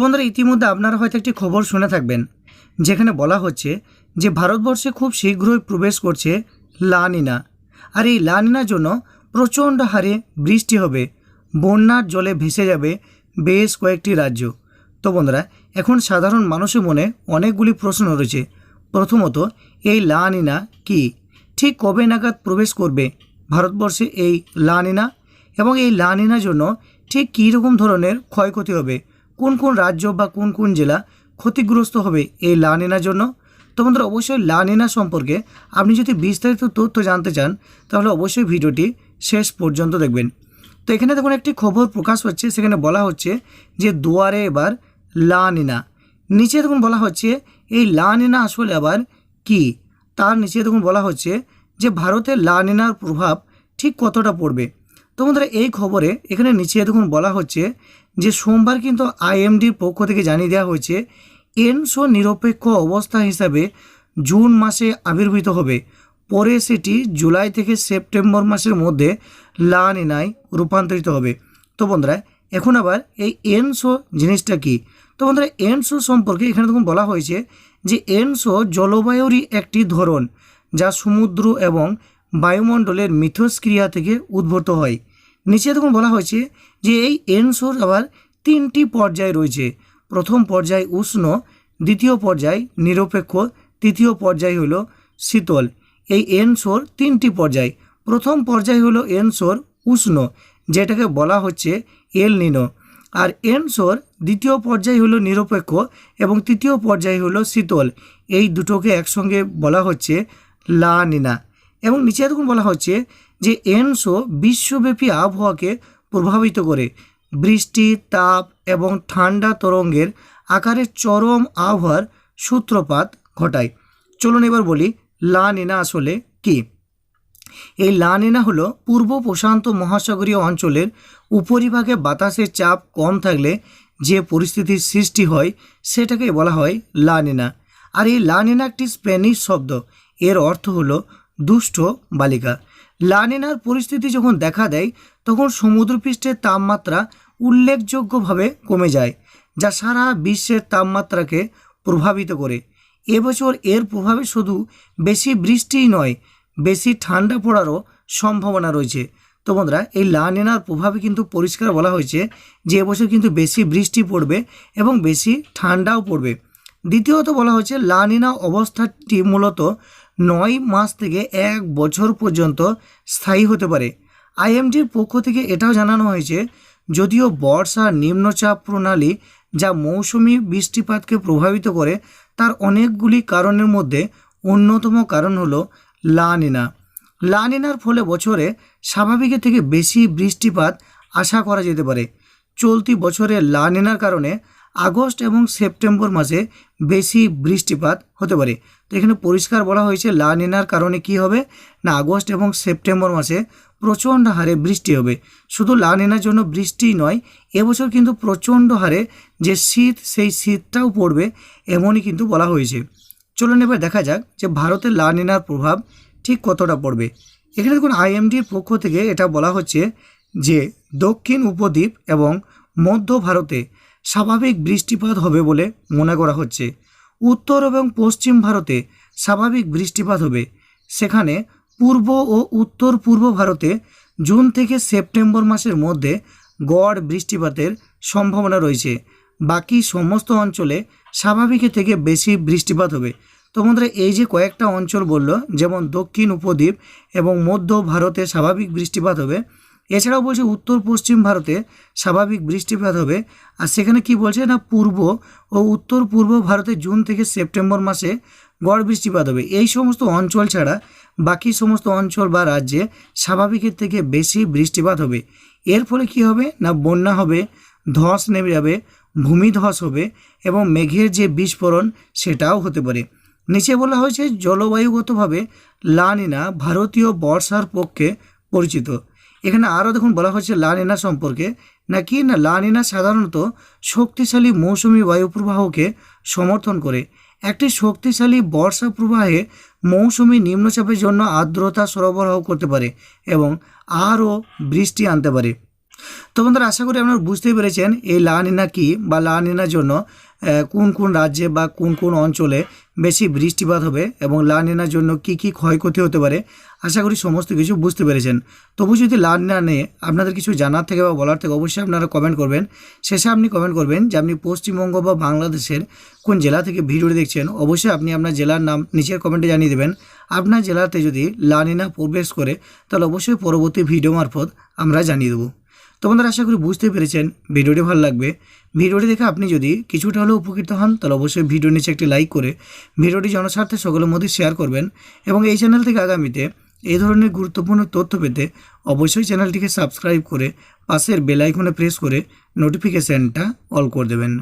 বন্ধুরা ইতিমধ্যে আপনারা হয়তো একটি খবর শুনে থাকবেন, যেখানে বলা হচ্ছে যে ভারতবর্ষে খুব শীঘ্রই প্রবেশ করছে লানিনা আর এই লানিনার জন্য প্রচণ্ড হারে বৃষ্টি হবে, বন্যার জলে ভেসে যাবে বেশ কয়েকটি রাজ্য। তো বন্ধুরা, এখন সাধারণ মানুষের মনে অনেকগুলি প্রশ্ন রয়েছে। প্রথমত, এই লানিনা কি? ঠিক কবে নাগাদ প্রবেশ করবে ভারতবর্ষে এই লানিনা এবং এই লানিনার জন্য ঠিক কী রকম ধরনের ক্ষয়ক্ষতি হবে? কোন কোন রাজ্য বা কোন কোন জেলা ক্ষতিগ্রস্ত হবে এই লানিনার জন্য? তো বন্ধুরা, অবশ্যই লানিনা সম্পর্কে আপনি যদি বিস্তারিত তথ্য জানতে চান, তাহলে অবশ্যই ভিডিওটি শেষ পর্যন্ত দেখবেন। তো এখানে দেখুন, একটি খবর প্রকাশ হচ্ছে, সেখানে বলা হচ্ছে যে দুয়ারে এবার লানিনা নিচে দেখুন বলা হচ্ছে, এই লানিনা আসলে আবার কি? তার নিচে দেখুন বলা হচ্ছে যে ভারতে লানিনার প্রভাব ঠিক কতটা পড়বে? তো বন্ধুরা, এই খবরে এখানে নিচে দেখুন বলা হচ্ছে যে সোমবার কিন্তু আইএমডির পক্ষ থেকে জানিয়ে দেওয়া হয়েছে, এনসো নিরপেক্ষ অবস্থা হিসাবে জুন মাসে আবির্ভূত হবে। পরে সেটি জুলাই থেকে সেপ্টেম্বর মাসের মধ্যে লানিনায় রূপান্তরিত হবে। তো বন্ধুরা, এখন আবার এই এনসো জিনিসটা কি? তো বন্ধুরা, এনসো সম্পর্কে এখানে তখন বলা হয়েছে যে এনসো জলবায়ুরই একটি ধরন যা সমুদ্র এবং বায়ুমণ্ডলের মিথস্ক্রিয়া থেকে উদ্ভূত হয়। নিচে দেখুন বলা হয়েছে যে এই এনসোর আবার তিনটি পর্যায় রয়েছে। প্রথম পর্যায় উষ্ণ, দ্বিতীয় পর্যায় নিরপেক্ষ, তৃতীয় পর্যায় হলো শীতল। এই এনসোর তিনটি পর্যায়। প্রথম পর্যায় হলো এনসোর উষ্ণ, যেটাকে বলা হচ্ছে এল নিনো। আর এনসোর দ্বিতীয় পর্যায় হলো নিরপেক্ষ এবং তৃতীয় পর্যায় হলো শীতল। এই দুটোকে একসঙ্গে বলা হচ্ছে লা নিনা। এবং নিচে দেখুন বলা হচ্ছে যে এনসো বিশ্বব্যাপী আবহাওয়াকে প্রভাবিত করে। বৃষ্টি, তাপ এবং ঠান্ডা তরঙ্গের আকারে চরম আবহাওয়ার সূত্রপাত ঘটায়। চলুন এবার বলি, লা নিনা আসলে কি? এই লানিনা হলো পূর্ব প্রশান্ত মহাসাগরীয় অঞ্চলের উপরিভাগে বাতাসের চাপ কম থাকলে যে পরিস্থিতির সৃষ্টি হয়, সেটাকে বলা হয় লানিনা আর এই লানিনা একটি স্প্যানিশ শব্দ। এর অর্থ হলো দুষ্ট বালিকা। লানিনার পরিস্থিতি যখন দেখা দেয়, তখন সমুদ্রপৃষ্ঠের তাপমাত্রা উল্লেখযোগ্যভাবে কমে যায়, যা সারা বিশ্বের তাপমাত্রাকে প্রভাবিত করে। এবছর এর প্রভাবে শুধু বেশি বৃষ্টিই নয়, বেশি ঠান্ডা পড়ারও সম্ভাবনা রয়েছে। তো বন্ধুরা, এই লানিনার প্রভাবে কিন্তু পরিষ্কার বলা হয়েছে যে, এবছর কিন্তু বেশি বৃষ্টি পড়বে এবং বেশি ঠান্ডাও পড়বে। দ্বিতীয়ত বলা হচ্ছে লানিনা অবস্থাটি মূলত নয় মাস থেকে এক বছর পর্যন্ত স্থায়ী হতে পারে। আইএমডির পক্ষ থেকে এটাও জানানো হয়েছে, যদিও বর্ষা নিম্নচাপ প্রণালী যা মৌসুমি বৃষ্টিপাতকে প্রভাবিত করে, তার অনেকগুলি কারণের মধ্যে অন্যতম কারণ হলো লানিনা লানিনার ফলে বছরে স্বাভাবিকের থেকে বেশি বৃষ্টিপাত আশা করা যেতে পারে। চলতি বছরে লানিনার কারণে আগস্ট এবং সেপ্টেম্বর মাসে বেশি বৃষ্টিপাত হতে পারে। তো এখানে পরিষ্কার বলা হয়েছে লানিনার কারণে কি হবে? না, আগস্ট এবং সেপ্টেম্বর মাসে প্রচণ্ড হারে বৃষ্টি হবে। শুধু লানিনার জন্য বৃষ্টিই নয়, এবছর কিন্তু প্রচণ্ড হারে যে শীত, সেই শীতটাও পড়বে এমনই কিন্তু বলা হয়েছে। চলুন এবার দেখা যাক যে ভারতের লানিনার প্রভাব ঠিক কতটা পড়বে। এখানে দেখুন, আইএমডির পক্ষ থেকে এটা বলা হচ্ছে যে দক্ষিণ উপদ্বীপ এবং মধ্য ভারতে স্বাভাবিক বৃষ্টিপাত হবে বলে মনে করা হচ্ছে। উত্তর এবং পশ্চিম ভারতে স্বাভাবিক বৃষ্টিপাত হবে। সেখানে পূর্ব ও উত্তর পূর্ব ভারতে জুন থেকে সেপ্টেম্বর মাসের মধ্যে গড় বৃষ্টিপাতের সম্ভাবনা রয়েছে। বাকি সমস্ত অঞ্চলে স্বাভাবিকের থেকে বেশি বৃষ্টিপাত হবে। তো বন্ধুরা এই যে কয়েকটা অঞ্চল বলল, যেমন দক্ষিণ উপদ্বীপ এবং মধ্য ভারতে স্বাভাবিক বৃষ্টিপাত হবে এছাড়াও বলছে উত্তর পশ্চিম ভারতে স্বাভাবিক বৃষ্টিপাত হবে। আর সেখানে কি বলছে না, পূর্ব ও উত্তর পূর্ব ভারতে জুন থেকে সেপ্টেম্বর মাসে গড় বৃষ্টিপাত হবে। এই সমস্ত অঞ্চল ছাড়া বাকি সমস্ত অঞ্চল বা রাজ্যে স্বাভাবিকের থেকে বেশি বৃষ্টিপাত হবে। এর ফলে কি হবে না, বন্যা হবে, ধস নেমে যাবে, ভূমিধস হবে এবং মেঘের যে বিস্ফোরণ সেটাও হতে পারে। নিচে বলা হয়েছে, জলবায়ুগতভাবে লানিনা ভারতীয় বর্ষার পক্ষে পরিচিত। এখানে আরও দেখুন বলা হচ্ছে লানিনা সম্পর্কে। নাকি না লানিনা সাধারণত শক্তিশালী মৌসুমি বায়ু প্রবাহকে সমর্থন করে। একটি শক্তিশালী বর্ষা প্রবাহে মৌসুমি নিম্নচাপের জন্য আর্দ্রতা সরবরাহ করতে পারে এবং আরও বৃষ্টি আনতে পারে। তো বন্ধুরা, আশা করি আপনারা বুঝতেই পেরেছেন এই লা নিনা কি বা লা নিনার জন্য কোন কোন রাজ্যে বা কোন কোন অঞ্চলে বেশি বৃষ্টিপাত হবে এবং লা নিনার জন্য কি কি ক্ষয়ক্ষতি হতে পারে? আশা করি সমস্ত কিছু বুঝতে পেরেছেন। তবু যদি লা নিনা নিয়ে আপনাদের কিছু জানার থেকে বা বলার থেকে, অবশ্যই আপনারা কমেন্ট করবেন। শেষে আপনি কমেন্ট করবেন যে আপনি পশ্চিমবঙ্গ বা বাংলাদেশের কোন জেলা থেকে ভিডিওটি দেখছেন, অবশ্যই আপনি আপনার জেলার নাম নিচের কমেন্টে জানিয়ে দেবেন। আপনার জেলাতে যদি লা নিনা প্রবেশ করে, তাহলে অবশ্যই পরবর্তী ভিডিও মারফত আমরা জানিয়ে দেবো। তো বন্ধুরা, আশা করি বুঝতে পেরেছেন ভিডিওটি ভালো লাগবে। ভিডিওটি দেখে আপনি যদি কিছুটা হলেও উপকৃত হন, তাহলে অবশ্যই ভিডিও নিচে একটি লাইক করে ভিডিওটি জনস্বার্থে সকলের মধ্যে শেয়ার করবেন এবং এই চ্যানেল থেকে আগামীতে এই ধরনের গুরুত্বপূর্ণ তথ্য পেতে অবশ্যই চ্যানেলটিকে সাবস্ক্রাইব করে পাশের বেল আইকনে প্রেস করে নোটিফিকেশানটা অল করে দেবেন।